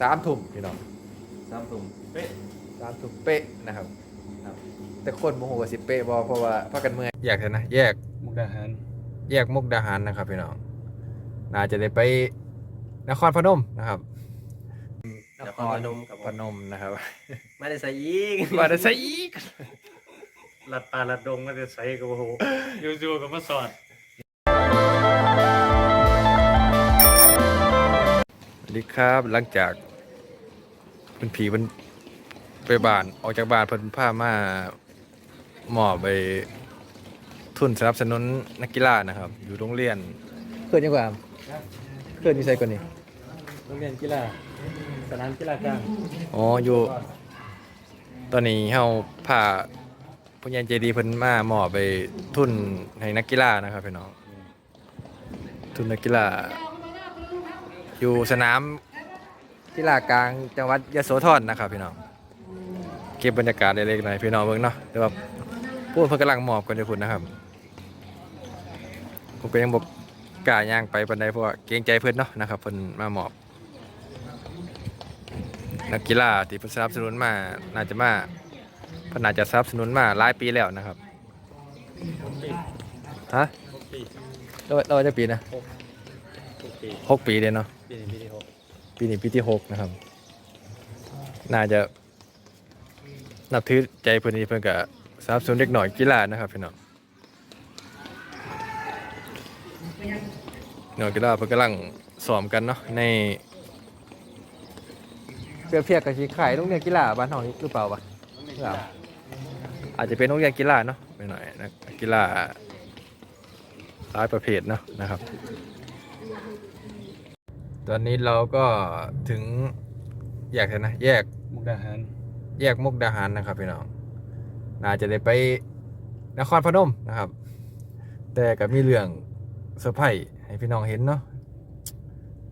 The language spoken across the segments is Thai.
สามทุ่มพี่น้องสามทุ่มเป๊ะสามทุ่มเป๊ะนะครับ ครับแต่คนโมโหว่าสิเป๊ะบอเพราะว่าพากันเมื่อยแยกเถอะนะแยกมุกดาหารแยกมุกดาหารนะครับพี่น้องน่าจะได้ไปนครพนมนะครับนครพนมกับพนมนะครับไม่ได้ใส่อีกว่าจะใส่อีกลัดปลาลัดดงไม่ได้ใส่กับโอ้โหอยู่ๆกับมาสอดสวัสดีครับหลังจาก เป็นผีเป็นไปบ้านออกจากบ้านเพิ่นพามาหมอบไปทุนสนับสนุนนักกีฬานะครับ อยู่โรงเรียนเกิดยังไงเกิดอยู่ไสก่อนนี่โรงเรียนกีฬาสนามกีฬากลางอ๋ออยู่ตอนนี้เฮาพาผู้ใหญ่ใจดีเพิ่นมาหมอบไปทุนให้นักกีฬานะครับพี่น้องทุนนักกีฬาอยู่สนาม กีฬากลางจังหวัดยโสธรนะครับพี่น้องเก็บบรรยากาศเล็กๆหน่อยพี่น้องเบิ่งเนาะแต่ว่าพูดเพิ่นกำลังหมอบกันอยู่พุ่นนะครับผมก็ยังบ่กล้าย่างไปปานใดเพราะว่าเกรงใจเพิ่นเนาะนะครับเพิ่นมาหมอบ นักกีฬาที่เพิ่นสนับสนุนมาน่าจะมาเพิ่นน่าจะสนับสนุนมาหลายปีแล้วนะครับฮะปีเราเราจะปีนะทุกปีหกปีเด้เนาะปีนี้ปีที่หก ปีนี้ปีที่หกนะครับ น่าจะ นับถือใจเพิ่อนนี่เพิ่อนก็สนับสนุนเด็กหน่อยกีฬานะครับพี่น้องหน่อยกีฬาเพิ่อนกำลังซ้อมกันเนาะในเปรียเทียบกับที่ขายโรงเรียนกีฬาบ้านเฮานี่หรือเปล่าวะอาจจะเป็นโรงเรียนกีฬาเนาะไปหน่อยนะกีฬาหลายประเภทเนาะนะครับ ตอนนี้เราก็ถึงแยกแล้วนะ แยกมุกดาหาร แยกมุกดาหารนะครับพี่น้อง น่าจะได้ไปนครพนมนะครับ แต่ก็มีเรื่องเซอร์ไพรส์ให้พี่น้องเห็นเนาะ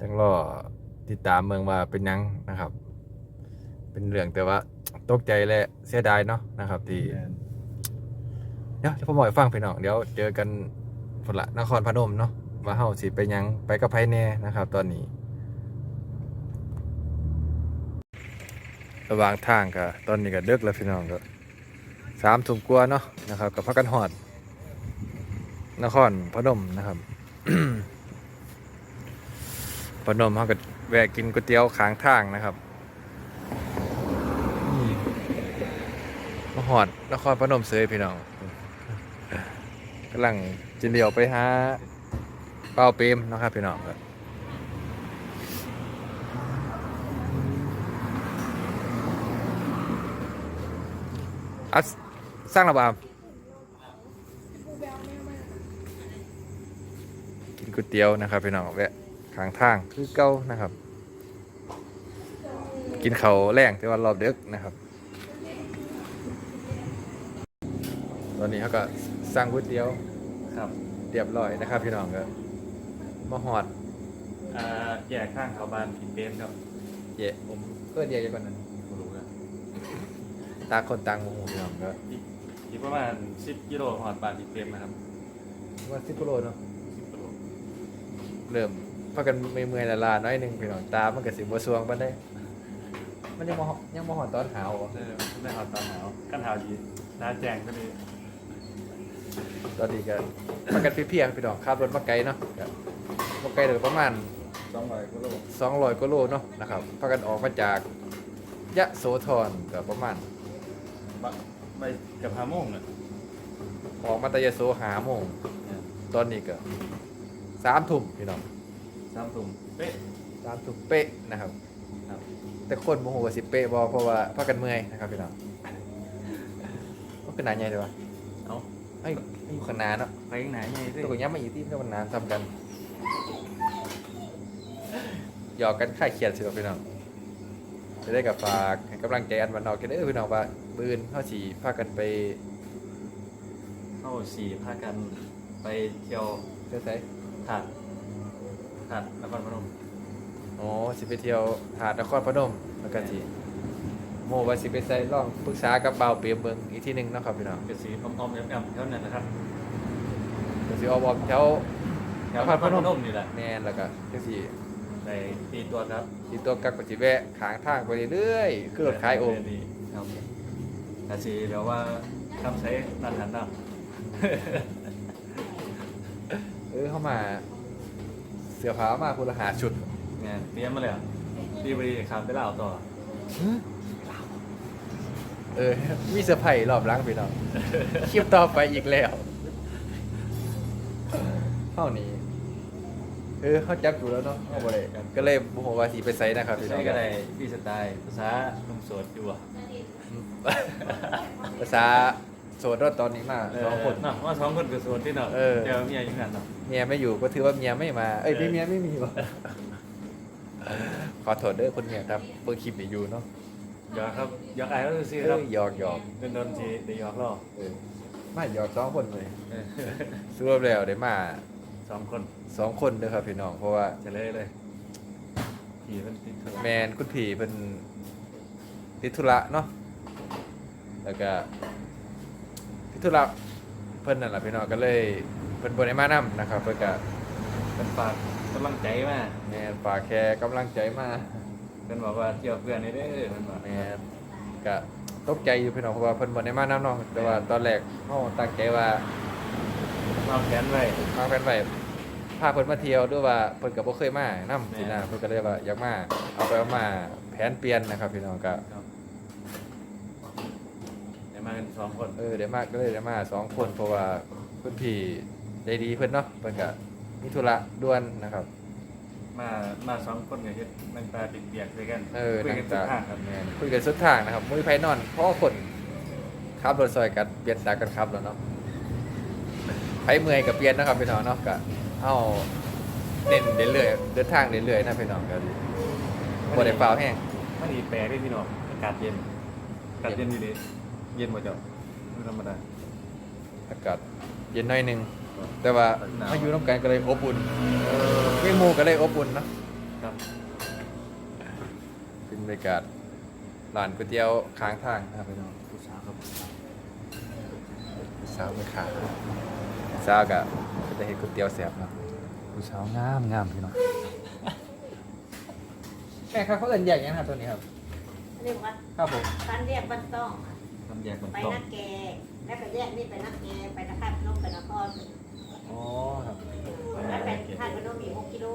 ต้องรอติดตามเมืองว่าเป็นหยังนะครับ เป็นเรื่องแต่ว่าตกใจและเสียดายเนาะนะครับ ที่เดี๋ยวจะผมบอกให้ฟังพี่น้องเดี๋ยวเจอกันฝนละนครพนมเนาะว่าเฮาสิไปหยังไปกับไผแน่นะครับ ตอนนี้ ระหว่างทางก็ตอนนี้ก็เดึกแล้วพี่น้องก็สามทุ่มกว่าเนาะนะครับกับพักกันหอด นครพนมนะครับพนมเขาก็แวะกินก๋วยเตี๋ยวข้างทางนะครับมาหอดนครพนมเสยพี่น้องกำลังจินเดียวไปหาเป้าเปมนะครับพี่น้องครับ อะสร้างระบาบกินก๋วยเตี๋ยวนะครับพี่น้องแวะข้างทางคือเก้านะครับ กินเขาวแรงแต่ว่ารอบเด็กนะครับ ตอนนี้เขาก็สร้างก๋วยเตี๋ยวครับเรียบร้อยนะครับ พี่น้องก็มาหอดอ่าแยกข้างเขาบานผิดเบนครับ เย่ผมเพื่อเดียวกันกว่านั้นไม่รู้นะ ตางคนต่างโมโหพี่น้องก็อีกอีกประมาณ10กิโลหอดบานผิดเบนนะครับว่าสิบกิโลเนาะ10กิโลเริ่มพากันเมื่อยๆละลาน้อยหนึ่งพี่น้องตามันก็สิบ่สวงปานได้มันยังบ่ฮอดยังบ่ฮอดตอนหาวบ่เออไม่หอดตอนหนาวกันหนาวดีน้าแจงก็เลยตอนนี้ก็พากันเพียๆพี่น้องขับรถมาไกลเนาะก็บ่ไกลเลยประมาณ สองร้อยกิโล200กิโลเนาะนะครับพากันออกมาจากยะโสธรก็ประมาณ ไปเกับห้าโมงเลยออกมาแต่ยะโสหาโมงตอนนี้ก็3ทุ่มพี่น้องสามทุ่มเป๊ะ3ทุ่มเป๊ะนะครับ ครับ แต่คนโมโหว่าสิเป๊ะบ่เพราะว่าพากันเมื่อยนะครับพี่น้องมันคือหนาใหญ่เลยวะเอาเอ้ยอยู่ข้างหน้าเนาะไปยังไหนไงสิตัวก็ย้ำมาอีกที่เพื่อนนานทำกันหยอกกันค่ายเขียดสิครับพี่น้อง จะได้กับฝากให้กำลังใจอันวันนอกกันเด้อพี่น้องว่าบืนเข้าสีพากันไปเข้าสี่พากันไปเที่ยวเที่ยวไสถาดถาดนครพนมอ๋อสิไปเที่ยวหาดนครพนมแล้วกันสิโมว่าสิไปใส่ลองปรึกษากับบ่าวเปียมเบิงอีกที่หนึ่งเนาะครับพี่น้องเป็นสีออมๆแอมๆเท่านั้นนะครับเดี๋ยวสิออกบอมแถว แถวนครพนมนี่แหละแน่นแล้วก็จังสิ ในตีตัวครับที่ตัวกักปฏิแวะขางทางไปเรื่อยๆคือรถขายโอ่งนี่ครับอาชีแปลว่าคำใช้นั่นหันเนาะเออเข้ามา เสื้อผ้ามาคุณละหาชุดเนี่ยเตรียมมาเลยอะดีบดีครับไปเล่าต่อ เออ มีเซอร์ไพรส์รอบหล้างพี่น้องคลิปต่อไปอีกแล้วเท่านี้ เออเขาจับอยู่แล้วเนาะเอาบ่ได้ก็เลยบุหัวาสีไปไซนะครับพี่น้ใช้องก็ได้พี่สไตล์ภาษาหนุ่มโสดอยู่อะภาษาโสดรอดตอนนี้มาสองคน เนาะว่าสองคนคือโสดที่เนาะเออ เดี๋ยวเมียอยู่นั่นเนาะเมียไม่อยู่ก็ถือว่าเมียไม่มา เอ้ยพี่เมียไม่มีวะขอโทษเด้อคุณเมียครับเบอร์คลิปนี่อยู่เนาะหยอกครับหยอกไอ้ก็ซื้อเอครับอหยอกหยอกเป็นนนทีเดี๋ยวหยอกล่อเออไม่หยอกสองคนเลย เออ สรุปแล้วได้มา สองคนสองคนเด้อครับพี่น้อง เพราะว่าจะเลยเลยผีมันติดเถอะแมนคุณผีเป็นติดธุระเนาะแล้วก็ติดธุระเพิ่นนั่นแหละพี่น้องก็เลยเพิ่นบ่ได้มานํนะครับเพิ่นก็เป็นฝากกำลังใจมาแม่นฝากแค่กำลังใจมาเป็นบอกว่าเที่ยวเพื่อนนี่เด้อมันบอกแม่นก็ตกใจอยู่พี่น้องเพราะว่าเพิ่นบ่ได้มานํเนาะแต่ว่าตอนแรกเฮาตั้งใจว่า วางแผนไว้วางแผนไว้พาเพิ่นมาเที่ยวด้วยว่าเพิ่นก็บ่เคยมานํสินะแม่นเพิ่นก็เลยว่าอยากมาเอาไปเอามาแผนเปลี่ยนนะครับพี่น้องก็ครับได้มากันสองคนเออได้มากก็เลยได้มาสองคนเพราะว่าเพื่อนพี่ใจดีเพื่อนเนาะเพื่อนก็มีธุระด่วนนะครับมามาสองคนเนี่ยเฮ็ดนั่งตาติดเบียกด้วยกันเออคุยนั่กังนสุดตาทางครับแม่นคุยกันสุดทางนะครับมุ้ยไพนอนเพราะว่าคนขับรถซอยกันเปลี่ยนตากันขับแล้วเนาะ ไผเมื่อยกับเปลี่ยนนะครับพี่น้องเนาะก็เอาเน้นเรื่อยๆเดินทางเรื่อยๆนะพี่น้องก็ดีบ่ได้เปล่าแห้งมันดีแปลกด้วยพี่น้องอากาศเย็นอากาศเย็นดีดีเย็นหมดจ้ะไม่ธรรมดาอากาศเย็นหน่อยหนึงแต่ว่าหนาวมาอยู่น้ำกันก็เลยอบอุ่นมีหมู่ก็เลยอบอุ่นเนาะครับเป็นบรรยากาศร้านก๋วยเตี๋ยวค้างทางนะครับพี่น้องผู้สาวครับสาวไม่ขาด สาวกะก็จะเห็นก๋วยเตี๋ยวแซ่บเนาะผู้สาวงามงามพี่น้องแม่ครับเขาเอินแยกยังครับตัวนี้ครับ เรียกว่าครับผมการเรียกบ้านต้องค่ะทำแยกมันไปต้องนักแก แล้วก็แยกนี่ไปนักแก ไปนครพนมไปนครอ๋อครับแล้วไปท่าตุพนมอีกหกกิโล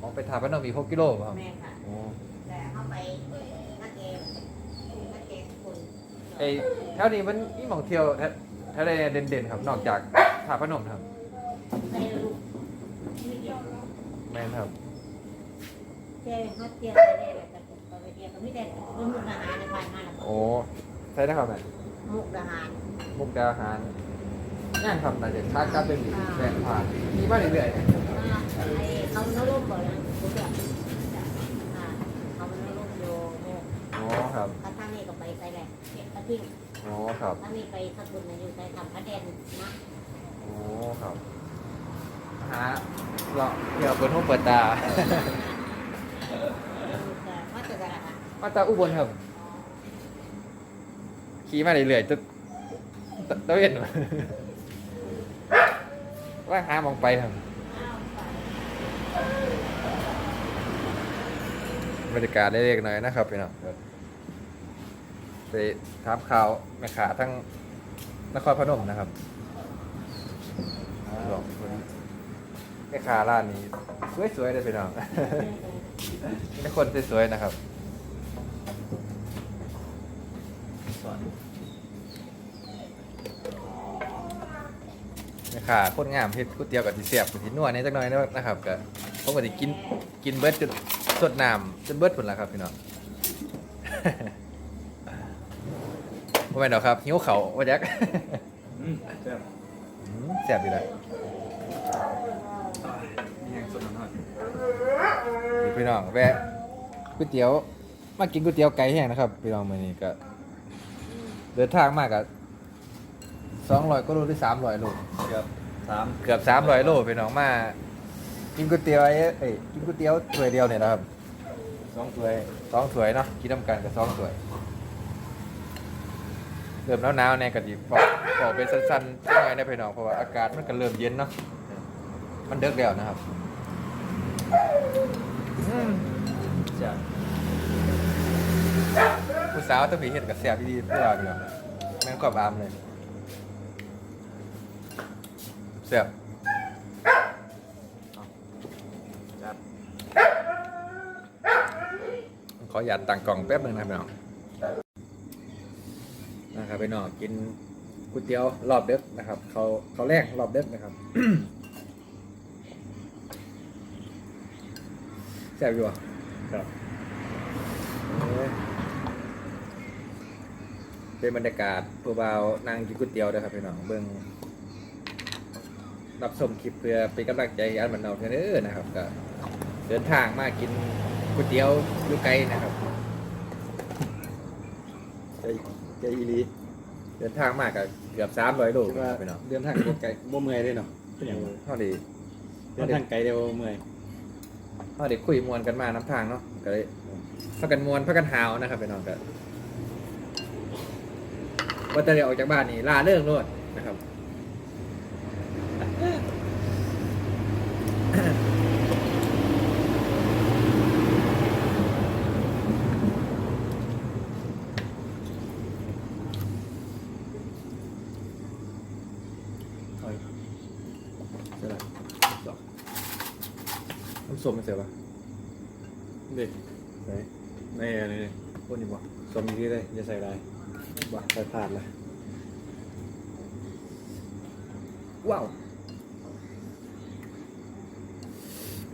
อ๋อไปทาพนมอีก6กิโลป่ะครับแม่ค่ะ โอ้แต่เข้าไปนักแกนักแกสกุลไอแถวนี้มันมีหม่องเที่ยวแถวแถวใดเด่นๆครับ นอกจาก ทาพนมครับในลูกไม่เกี่ยวแม่นครับเจ้ฮัทเทียนไปได้แบบแต่ตัวไปเทียนก็ไม่ได้มุกดาหารในผ่านมาแล้วโอ้ใช่นะครับแม่มุกดาหารมุกดาหารย่างครับแต่เด็กค้ากลับเป็นแม่นผ่านมีมาเรื่อยๆอ่าไอ้เขาโนร่มบ่อยนะผมแบบอ่าเขาโนร่มโยโมกอ๋อครับถ้าทางนี้ก็ไปไปแหละเก็บกระทิ้งอ๋อครับ ถ้ามีไปสกุลนะอยู่ในทำพระเด่นนะ โอ้ครับหาเราเดี๋ยวเปิดห้องเปิดตา มาจากไหนคะมาตาอุบลครับ ขี่มาเรื่อยๆจนตะตะเวนว่าหามองไปครับบรรยากาศเล็กๆหน่อยนะครับพี่น้องไปถามข่าวแม่ขาทั้งนครพนมนะครับ บอกคนแม่ขาร้านนี้ สวยๆเลยพี่น้องมีคนสวยๆนะครับสอนนี่ค่ะคนงามเฮ็ดก๋วยเตี๋ยวกับที่เสียบกับที่นวเนี่จักหน่อยนะครับก็ผมก็สิกินกินเบิดจนสดน้ำจนเบิดพุ่นละครับพี่น้องบ่แม่นดอกครับหิวเขาว่าจักอืม แซ่บอืมแซ่บอยู่เลยมีแห้งสดหน่อยนี่พี่น้องแวะก๋วยเตี๋ยว มากินก๋วยเตี๋ยวไก่แห้งนะครับพี่น้องมื้อนี้ก็ เดินทางมากก็200กว่าโลหรือ300โลเกือบสามเกือบ300โลพี่น้องมากินก๋วยเตี๋ยวไอ้เอ้ยกินก๋วยเตี๋ยวถ้วยเดียวเนี่ยนะครับสองถ้วยสองถ้วยเนาะกินน้ำกันกับสองถ้วย เริ่มหนาวๆเนี่ยก็ดีบอกบอกเป็นสั้นๆจังหน่อยนะพี่น้องเพราะว่าอากาศมันก็เริ่มเย็นเนาะมันเดึกแล้วนะครับอืมจ้ะผู้สาวต้องมีเห็ดกับแซ่บดีๆเพื่อพี่น้องแม่งกรอบอามเลยแซ่บจัดขอหยาดตังกล่องแป๊บหนึงนะครับพี่น้อง นะครับพี่น้องกินก๋วยเตี๋ยวรอบเด็กนะครับ เขาเขาแรกรอบเด็กนะครับแซ่บอยู่อะครับเป็นบรรยากาศผู้บ่าวนั่งกินก๋วยเตี๋ยวนะครับพี่น้องเบิ่งรับชมคลิปเพื่อเป็นกำลังใจให้อันมันเอาเด้อนะครับก็เดินทางมากินก๋วยเตี๋ยวอยู่ไกลนะครับใจใจอีหลี เดินทางมากกับเกือบสามร้อยโลคิดว่าพี่น้องเดินทางบ่ไกลบ่เมื่อยเลยเนาะเป็นหยังเท่าดีเดินทางไกลเดียวบ่เมื่อยเท่าดีคุยมวนกันมาน้ำทางเนาะก็เลยพักกันมวนพักกันหาวนะครับพี่น้องก็ว่าจะได้ออกจากบ้านนี่ลาเรื่องโลดนะครับ ถอยใช่ละดอก น้ำ ส้มมันเสียปะเด็กไหนในอันนี้คนนี้บ่สมดีเลยอย่าใส่ลายบ่ใส่พลาดเลยว้าว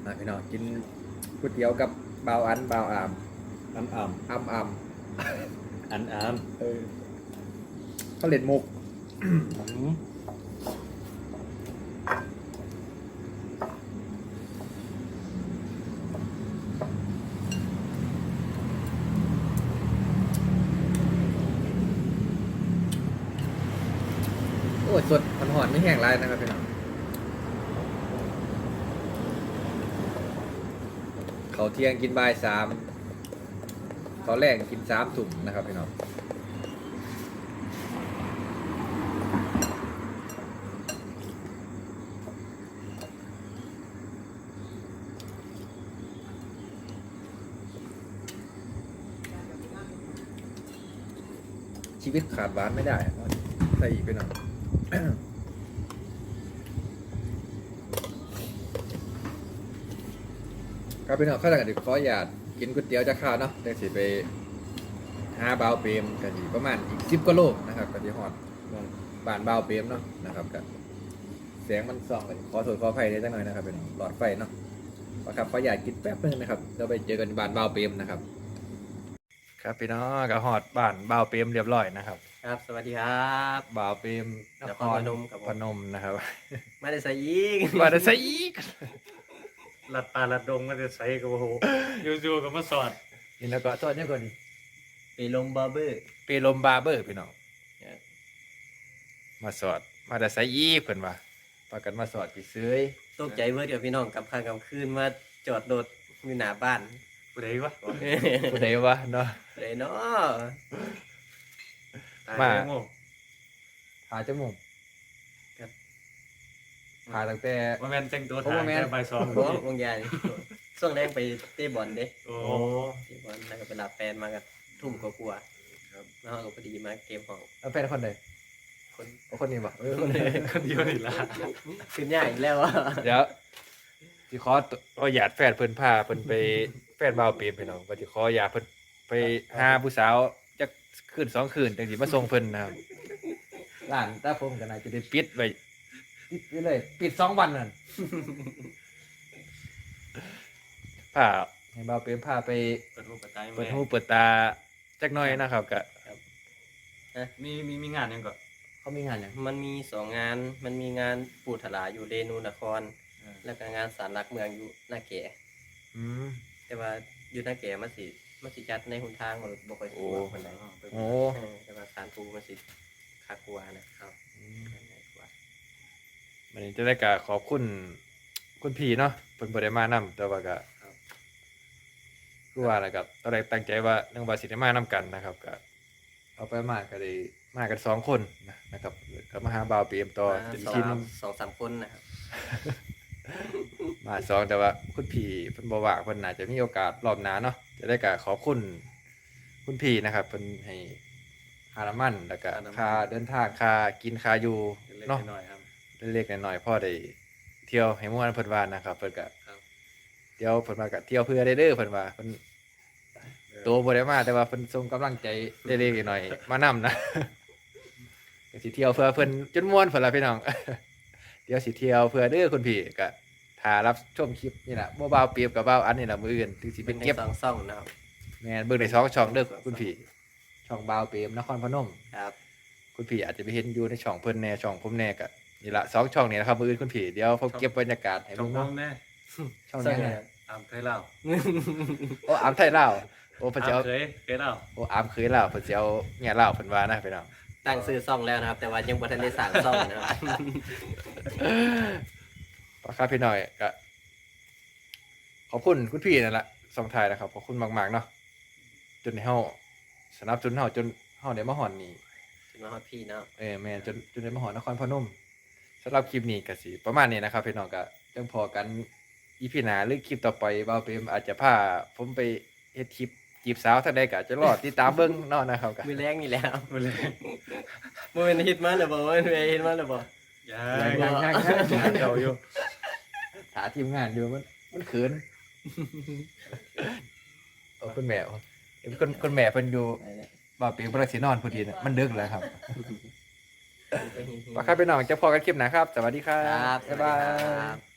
มาพี่น้องกินก๋วยเตี๋ยวกับบ่าวอันบ่าวอามอันอ่อัมอัมำอันอามเออเขาเล่นมุก อืม โอ้ยสดมันหอนไม่ แห้งไรนะครับพี่น้องเขาเที่ยงกินบ่ายสามเขาแรกกินสามถุ่มนะครับพี่น้องชีวิตขาดหวานไม่ได้ใส่อีกไปหน่อย ครับพี่น้องข้าวกันดิขออยากกินก๋วยเตี๋ยวจะข้าวเนาะเดี๋ยวสิไปหาบาวเปรมกันดีประมาณอีกสิบกิโลนะครับกันที่ฮอดบ้านบาวเปรมเนาะนะครับกันเสียงมันส่องเลยขอโทษขออภัยได้จังหน่อยนะครับเป็นหลอดไฟเนาะขอครับขออยากกินแป๊บนึงนะครับเราไปเจอกันที่บ้านบาวเปรมนะครับ ครับพี่น้องก็ฮอดบ้านบาวเปรมเรียบร้อยนะครับครับ สวัสดีครับ บาวเปรมนครพนมครับผม พนมนะครับไม่ได้ใส่ยิง มาได้ใส่อีก ลัดปลาลัดดงมันจะใส่กับโอ้โหอยู่ๆกับมาสอดนี่แล้วก็ตอนนี้ก่อนนี่ไปลงบาร์เบอร์เปรมบาร์เบอร์พี่น้องมาสอด มาแต่ไซอีเพิ่นว่าพากันมาสอดกี่ซื้อตกใจเมื่อเดี๋ยวพี่น้องกลับข้างกลับคืนมาจอดรถอยู่หน้าบ้านผู้ใดวะผู้ใดวะเนาะเลยเนาะตายมาแล้วโง่หาจมูก หาตั้งแต่ ว่าแม่นแต่งตัวโอ้ถ่ายแม่น แค่ใบสองโอ้วงยานี่ช่วงแรกไปเตะบอลเด้โอ้โอ้เตะบอลแล้วก็ไปรับแฟนมากันทุ่มกว่าๆครับแล้วก็พอดีมาเกมของแล้วเป็นคนใดคนเอาคนนี้บ่เออคนเดียวนี่ละขึ้นยากอีกแล้วอะเดี๋ยวสิขอตัวขอหยาดแฟนเพิ่นพาเพิ่นไปแฟนบ่าวเปรมพี่น้องว่าสิขอหยาดเพิ่นไปหาผู้สาวจักคืนสองคืนจังสิมาส่งเพิ่นนะครับร้านตาผมก็น่าจะได้ปิดไว้ ปิดไปเลย ปิดสองวันนั่นพาให้บ่าวเปรมพาไปเปิดหูเปิดตาเปิดหูเปิดตาจักหน่อยนะครับก็มีมีมีงานยังก่อนเขามีงานอย่างมันมีสองงาน มันมีงานปูถลาอยู่เรนูนครแล้วก็งานสารหลักเมืองอยู่หน้าแก่ อืม แต่ว่าอยู่หน้าแก่มันสิมันสิจัดในหนทางมันบ่ค่อยสะดวกปานใดโอ้ เออแต่ว่าสารปูมันสิคักกว่านะครับง่ายกว่า วันนี้จะได้กะขอบคุณคุณพี่เนาะเพิ่นบ่ได้มานำแต่ว่าก็คือว่าแหละครับตอนแรกตั้งใจว่าเรื่องว่าสิได้มานํกันนะครับก็เอาไปมาก็ได้มากันสองคนนะนะครับก็มาหาบ่าวเปรมต่อมาอีกสองทีหนึงสองสามคนนะครับ มาสองแต่ว่าคุณพี่เพิ่นบ่ว่างเพิ่นน่าจะมีโอกาสรอบหน้าเนาะจะได้ก็ขอบคุณคุณพี่นะครับเพิ่นให้ค่าน้ำมันแล้วก็ค่าเดินทางค่ากินค่าอยู่เล็กเนาะๆน้อยๆครับ เล็กๆน้อยๆพ่อได้เที่ยวให้ม่วนเพิ่นว่านะครับเพิ่นก็ครับเที่ยวเพิ่นว่าก็เที่ยวเพื่อได้เด้อเพิ่นว่าเพิ่นเออตัวบ่ได้มาแต่ว่าเพิ่นส่งกำลังใจเล็กๆน้อยๆมานํนะก็สิเที่ยวเพื่อเพิ่นจนม่วนเพิ่นล่ะพี่น้องเดี๋ยวสิเที่ยวเพื่อเด้อคุณพี่ก็ถ้ารับชมคลิปนี่ล่ะบ่เบาเปรียบกับเบาอันนี่ล่ะมื้ออื่นถึงสิเป็เป็นนในเก็บสองซ่องนะครับแม่นเบิ่งได้สองช่องเด้อคุณพี่ช่องเบาเปรมนครพนมครับ คุณพี่อาจจะไปเห็นอยู่ในช่องเพิ่นแน่ช่องผมแน่ก็ นี่ละสองช่องนี้นะครับมื้ออื่นคุณพี่เดี๋ยวผมเก็บบรรยากาศให้ช่อเบิ่งงน้อเนาะงแน่ช่องซ่องนี้ไหนนะอามเคยเล่าโอ้อามไทยลาวโอ้เพิ่นจะอาเอามเคยเคยเล่าโอ้อามเคยลาวเพิ่นจะเอาเมียลาวเพิ่นว่านะพี่น้องตั้งซื้อซ่องแล้วนะครับ แต่ว่ายังบ่ทันได้สั่งซ่องนะครับปากคาพี่หน่อยก็ขอบคุณคุณพี่นั่นแหละสองทายนะครับขอบคุณมากๆเนาะจนให้เฮาสนับสนุนเฮาจนเฮาได้มาฮอดนี่ ถึงมาฮอดพี่เนาะเออแม่นจนจนได้มาหอนครพนม สำหรับคลิปนี้ก็สิประมาณนี้นะครับพี่น้องก็จังพอกันอีพีหน้าหรือคลิปต่อไปบ่าวเปรมอาจจะพาผมไปเฮ็ดคลิปจีบสาวทางใดก็อาจจะรอติดตามเบิ่งเนาะนะครับก็มือแรงนี่แหล้วมาเลยบ่เป็นฮิตมาแล้วบ่บ่เป็นฮิตมาแล้วบ่ยัยังงยังยังยังเก่าอยู่หาทีมงานอยู่มันมันเขินโอ้คุณแม่เอ็มคุณคุณแม่เพิ่นอยู่บ่าวเปรมกำลังสินอนพอดีน่ะมันดึกแล้วครับ ปากครับพี่น้องจะพอกันคลิปหน้าครับ สวัสดีครัครับบบ๊ายบาย สวัสดีครับ